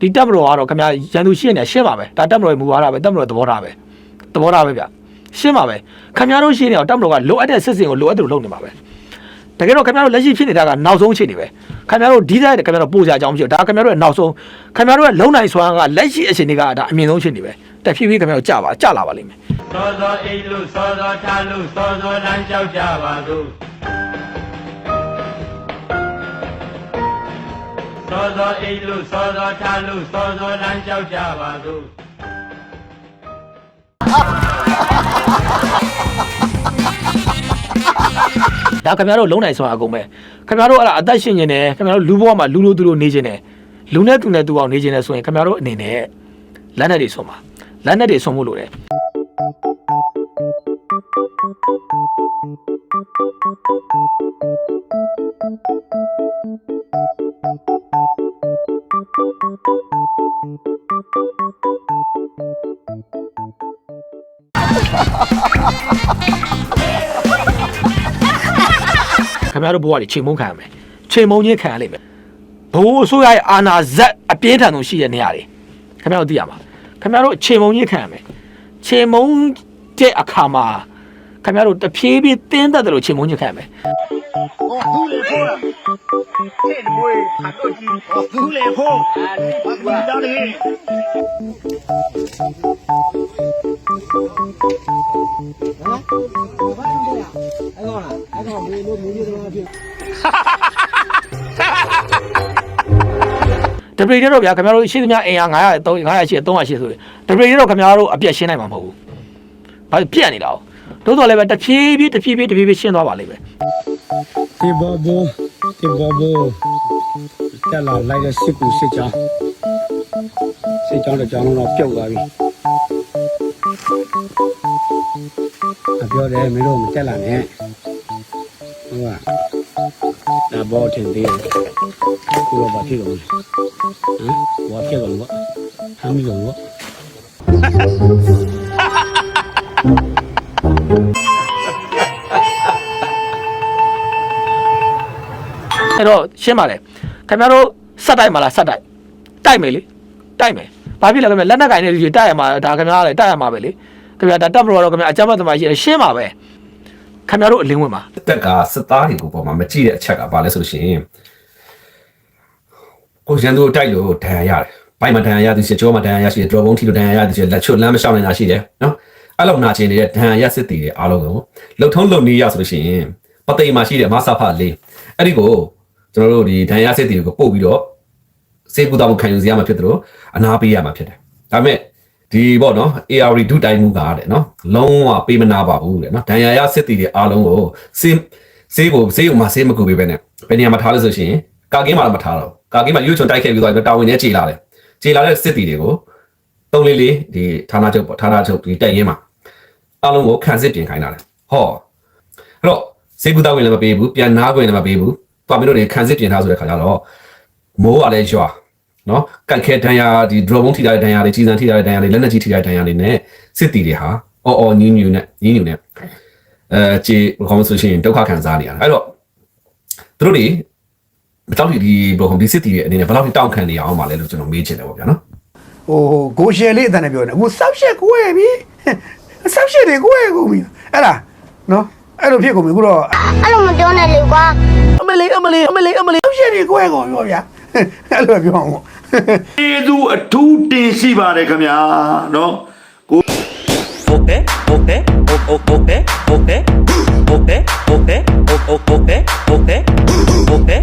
ဒီတက်မတော်ကတော့ခင်ဗျာရန်သူရှိနေရှင်းပါပဲဒါတက်မတော်ရဲ့မူဝါဒပဲတက်မတော်ရဲ့သဘောထားပဲသဘောထားပဲဗျရှင်းပါပဲခင်ဗျားတို့ရှိနေအောင်တက်မတော်ကလိုအပ်တဲ့စစ်စင်ကိုလိုအပ်တယ်လို့လုပ်နေပါပဲတကယ်တော့ခင်ဗျားတို့လက်ရှိဖြစ်နေတာကနောက်ဆုံးအခြေအနေပဲခင်ဗျားတို့ဒီဇိုင်းခင်ဗျားတို့ပို့ကြအကြောင်းမရှိဘူးဒါခင်ဗျားတို့ရဲ့နောက်ဆုံးခင်ဗျားတို့ရဲ့လုံနိုင်စွမ်းကလက်ရှိအခြေအနေကဒါအမြင့်ဆုံးအခြေအနေပဲတက်ဖြည်းဖြည်းခင်ဗျားတို့ကြာပါကြာလာပါလိမ့်မယ်စောစောအိတ်လို့စောစောထားလို့စောစောလမ်းလျှောက်ကြပါစို့ စောစောအိတ်လို့စောစောထားလို့စောစောလမ်းလျှောက်ကြပါစို့ဒါခင်ဗျားတို့လုံနိုင်စွမ်းအကုန်ပဲခင်ဗျားတို့အဲ့ဒါအသက်ရှင်နေတယ်ခင်ဗျားတို့လူဘဝမှာလူလိုသူလိုနေခြင်းတယ်လူနဲ့သူနဲ့သူအောင်နေခြင်းတယ်ဆိုရင်ခင်ဗျားတို့အနေနဲ့လက်နဲ့တွေဆွမှာလက်နဲ့တွေဆွမှုလို့တယ် ခင်ဗျားတို့ဘဝတွေချိန်မုန်းခံရမယ်ချိန်မုန်းချင်းခံရလိမ့်မယ်ဘိုးအစိုးရရဲ့အာဏာဇက်အပြင်းထန်ဆုံးရှိတဲ့နေရာတွေခင်ဗျားတို့သိရမှာခင်ဗျားတို့ချိန်မုန်းချင်းခံရမယ်ချိန်မုန်းတဲ့အခါမှာ ခင်ဗျားတို့တဖြည်းဖြည်းတင်းသက်တယ်လို့ချိန်မုန်းချင်းခံရမယ်ဘူးလေဖိုးတဲ့မွေးအတော့ကြီးဘူးလေဖိုးဘာတောင်းနေတပရိတော့ဗျာခင်ဗျားတို့ရှိသမျှအင်အား900 300 900ရှိ300ရှိဆိုရင်တပရိတော့ခင်ဗျားတို့အပြက်ရှင်းနိုင်မှာမဟုတ်ဘူးဘာလို့ပြက်နေတာ哦 တိုးတော်လည်းပဲတဖြည်းဖြည်းတဖြည်းဖြည်းတဖြည်းဖြည်းရှင်းသွားပါလိမ့်မယ်ဒီဘောဘောဒီဘောဘောတက်လာလိုက်တဲ့စစ်ကူစစ်ကြောင်းစစ်ကြောင်းတစ်ကြောင်းလုံးတော့ပြုတ်သွားပြီအပြောတယ်မင်းတို့မတက်လာနဲ့ဟုတ်ကဒါဘောထင်သေးတယ်ခုတော့ဘာဖြစ်လို့လဲဟမ်ဘာဖြစ်လို့လဲဟမ်းမီလို့ အဲ့တော့ရှင်းပါလေခင်ဗျားတို့စက်တိုက်မလားစက်တိုက်တိုက်မယ်လေတိုက်မယ်ဘာဖြစ်လဲခင်ဗျာလက်နက်ကင်နေလူကြီးတိုက်ရမှာဒါခင်ဗျားလည်းတိုက်ရမှာပဲလေခင်ဗျာဒါတက်မလို့တော့ခင်ဗျာအကြမ်းဖက်သမားရှိတယ်ရှင်းပါပဲခင်ဗျားတို့အလင်းဝင်ပါတက်ကစစ်သားတွေကိုပေါ်မှာမကြည့်တဲ့အချက်ကဘာလဲဆိုလို့ရှိရင်ကိုရန်သူတိုက်လို့ဒဏ်ရာရတယ်။ဘိုက်မှာဒဏ်ရာရသည်ရှိကြောမှာဒဏ်ရာရရှိတယ်ဒရောဘုံထီလို့ဒဏ်ရာရသည်ရှိလက်ချွတ်လမ်းမလျှောက်နိုင်တာရှိတယ်နော်။ အဲ့လောက်နာကျင်နေတဲ့ဒဏ်ရာရစစ်တီတွေအားလုံးကိုလှုပ်ထုံးလှုပ်နေရဆိုလို့ရှိရင်ပသိမ်မှာရှိတဲ့မဆာဖလေးအဲ့ဒီကိုကျွန်တော်တို့ဒီဒဏ်ရာရစစ်တီတွေကိုပို့ပြီးတော့စေကူတောင်ခံယူစီရမှာဖြစ်တယ်လို့အနာပေးရမှာဖြစ်တယ်။ဒါပေမဲ့ဒီပေါ့နော် AR ဒုတိုင်မှုကတဲ့နော်လုံးဝပေးမနာပါဘူးတဲ့နော်ဒဏ်ရာရစစ်တီတွေအားလုံးကိုစေစေကိုစေကိုမှစေမကူပေးပဲနဲ့ဘယ်နေရာမှာထားလို့ဆိုရှင်ကာကင်းမှာတော့မထားတော့ကာကင်းမှာရွှေချွန်တိုက်ခဲ့ပြီးတော့တာဝန်နဲ့ခြေလာတယ်ခြေလာတဲ့စစ်တီတွေကိုတုံးလေးလေးဒီဌာနချုပ်ပေါ့ဌာနချုပ်ဒီတက်ရင်မှာ အားလုံးကိုခံစစ်ပြင်ခိုင်းတာလေဟောအဲ့တော့စေကူတောင်းဝင်လည်းမပေးဘူးပြန်နာခွင့်လည်းမပေးဘူးတွားမင်းတို့တွေခံစစ်ပြင်ထားဆိုတဲ့ခါကျတော့မိုးကလည်းရွာနော်ကတ်ခဲဒဏ်ရာဒီ drone ဘုံထိထားတဲ့ဒဏ်ရာတွေကြီးစံထိထားတဲ့ဒဏ်ရာတွေလက်နက်ကြီးထိထားတဲ့ဒဏ်ရာတွေနဲ့စစ်တီတွေဟာအော်အော်ညင်းညူနဲ့ညင်းညူနဲ့အဲကြေဘယ်ခေါ်မဆိုရှင်ဒုက္ခခံစားနေရတာအဲ့တော့သူတို့တွေဘယ်တော့ဒီဘယ်လိုဒီစစ်တီတွေအနေနဲ့ဘယ်တော့တောင်းခံနေရအောင်ပါလဲလို့ကျွန်တော်မေးချင်တယ်ပေါ့ဗျာနော်ဟိုကိုရှယ်လေးအတန်းနဲ့ပြောနေအခုဆောက်ရှက် ကိုယ်ပြီဆောက်ရှက်တွေကိုယ်ကိုပြီအဲ့ဒါနော်အဲ့လိုဖြစ်ကုန်ပြီအခုတော့အဲ့လိုမပြောနဲ့လေကွာအမလေးအမလေးအမလေးအမလေးဆောက်ရှက်တွေကိုယ်ကိုပြောဗျာအဲ့လိုပြောအောင်ကျေးဇူးအထူးတင်ရှိပါတယ်ခင်ဗျာနော် Okay, okay, o- o- okay, okay, okay, okay, o- o- okay, okay, okay.